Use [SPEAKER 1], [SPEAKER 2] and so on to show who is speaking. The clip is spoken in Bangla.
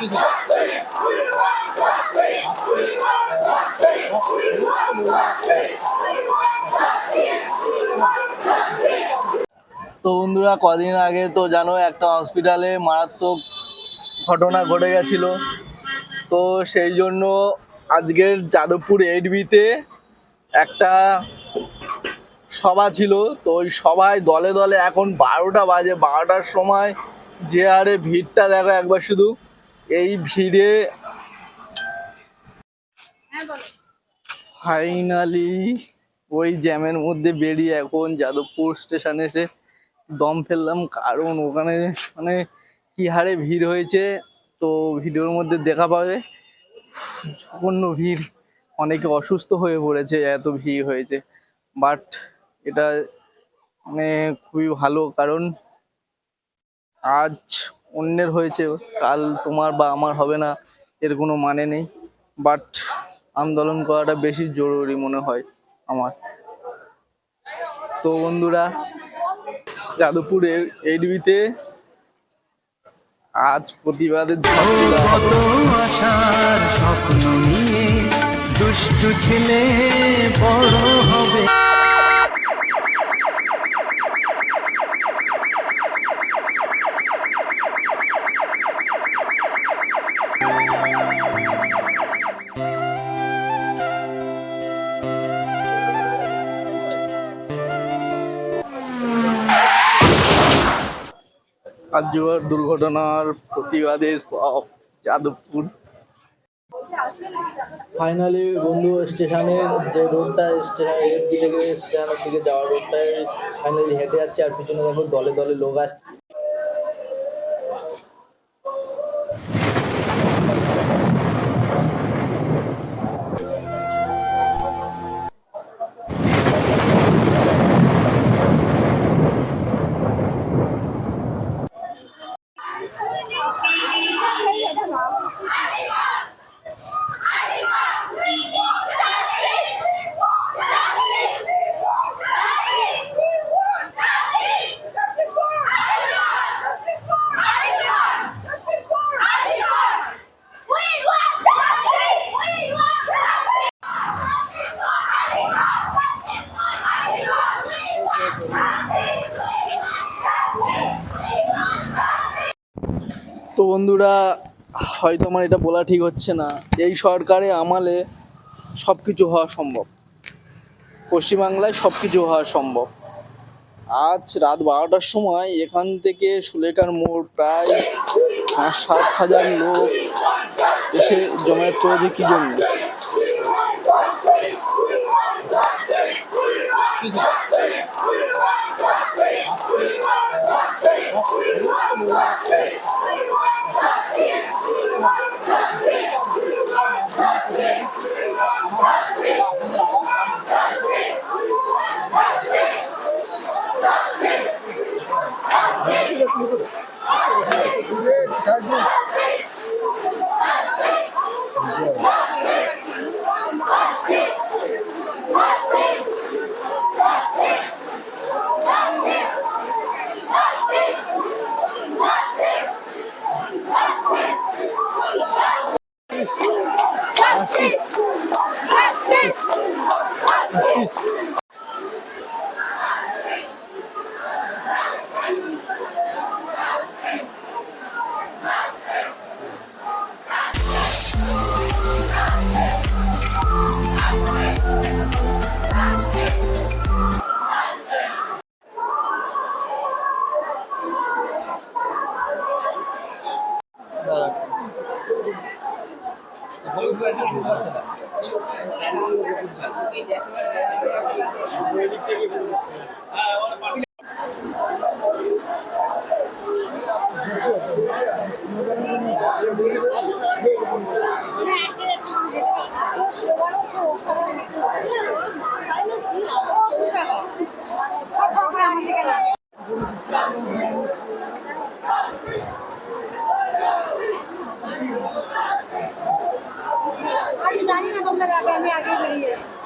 [SPEAKER 1] তো বন্ধুরা, কদিন আগে তো জানো একটা হসপিটালে মারাত্মক ঘটনা ঘটে গেছিল। তো সেই জন্য আজকের যাদবপুর এইডবিতে একটা সভা ছিল। তো ওই সভায় দলে দলে এখন বারোটা বাজে। বারোটার সময় যে হারে ভিড়টা দেখো একবার শুধু। এই ভিড়ে ফাইনালি ওই জ্যামের মধ্যে বেরিয়ে এখন যাদবপুর স্টেশনে এসে দম ফেললাম কারণ ওখানে মানে কি হারে ভিড় হয়েছে তো ভিডিওর মধ্যে দেখা পাবে। জঘন্য ভিড় অনেকে অসুস্থ হয়ে পড়েছে এত ভিড় হয়েছে। বাট এটা মানে খুবই ভালো কারণ আজ অন্যের হয়েছে, কাল তোমার বা আমার হবে না, এর কোনো মানে নেই। বাট আন্দোলন করাটা বেশি জরুরি মনে হয় আমার। তো বন্ধুরা যাদবপুর এইডবিতে আজ প্রতিবাদের
[SPEAKER 2] স্বপ্ন নিয়ে দুষ্টু ছেলে বড় হবে।
[SPEAKER 1] কার্যকর দুর্ঘটনার প্রতিবাদে সব যাদবপুর। ফাইনালি বন্ধু স্টেশনের যে রোডটা স্টেশন থেকে, স্টেশনের দিকে যাওয়ার রোডটায় ফাইনালি হেঁটে যাচ্ছে আর পিছনে দেখো দলে দলে লোক আসছে। বন্ধুরা, হয়তো আমার এটা বলা ঠিক হচ্ছে না। এই সরকারে আমালে সব কিছু হওয়া সম্ভব। পশ্চিমবাংলায় সব কিছু হওয়া সম্ভব। আজ রাত বারোটার সময় এখান থেকে সুলেখার মোড় প্রায় সাত হাজার লোক এসে জমায়েত করেছে কি জন্য?
[SPEAKER 3] Justice!
[SPEAKER 4] আমি জানি না তোমরা আগে আমি আগে বেরিয়ে দেখো